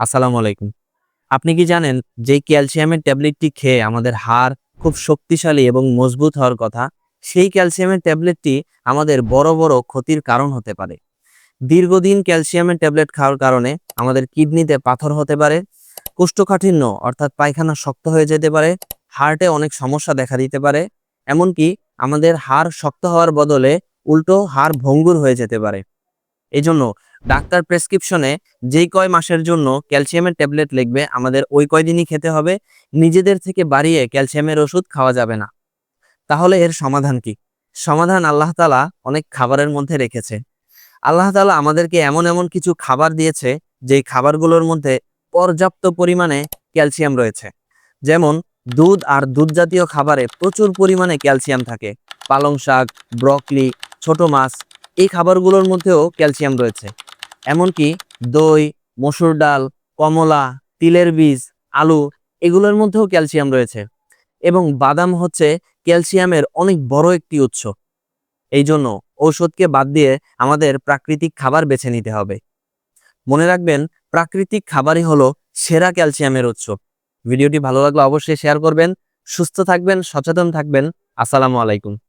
আসসালামু আলাইকুম। আপনি কি জানেন যে ক্যালসিয়ামের ট্যাবলেটটি খেয়ে আমাদের হাড় খুব শক্তিশালী এবং মজবুত হওয়ার কথা? সেই ক্যালসিয়ামের ট্যাবলেটটি আমাদের বড় বড় ক্ষতির কারণ হতে পারে। দীর্ঘদিন ক্যালসিয়ামের ট্যাবলেট খাওয়ার কারণে আমাদের কিডনিতে পাথর হতে পারে, কোষ্ঠকাঠিন্য অর্থাৎ পায়খানা শক্ত হয়ে যেতে পারে, হার্টে অনেক সমস্যা দেখা দিতে পারে, এমনকি আমাদের হাড় শক্ত হওয়ার বদলে উল্টো হাড় ভঙ্গুর হয়ে যেতে পারে। এই জন্য ডাক্তার প্রেসক্রিপশনে যেই কয় মাসের জন্য ক্যালসিয়ামের ট্যাবলেট লিখবে, আমাদের ওই কয়দিনই খেতে হবে, নিজেদের থেকে বাড়িয়ে ক্যালসিয়ামের ওষুধ খাওয়া যাবে না। তাহলে এর সমাধান কি? সমাধান আল্লাহ তালা অনেক খাবারের মধ্যে রেখেছে। আল্লাহ তালা আমাদেরকে এমন এমন কিছু খাবার দিয়েছে, যেই খাবারগুলোর মধ্যে পর্যাপ্ত পরিমাণে ক্যালসিয়াম রয়েছে। যেমন দুধ আর দুধ জাতীয় খাবারে প্রচুর পরিমাণে ক্যালসিয়াম থাকে। পালং শাক, ব্রকলি, ছোট মাছ এই খাবারগুলোর মধ্যেও ক্যালসিয়াম রয়েছে। এমনকি দই, মসুর ডাল, কমলা, তিলের বীজ, আলু এগুলোর মধ্যেও ক্যালসিয়াম রয়েছে। এবং বাদাম হচ্ছে ক্যালসিয়ামের অনেক বড় একটি উৎস। এই জন্য ঔষধকে বাদ দিয়ে আমাদের প্রাকৃতিক খাবার বেছে নিতে হবে। মনে রাখবেন, প্রাকৃতিক খাবারই হলো সেরা ক্যালসিয়ামের উৎস। ভিডিওটি ভালো লাগলে অবশ্যই শেয়ার করবেন, সুস্থ থাকবেন, সচেতন থাকবেন। আসসালামু আলাইকুম।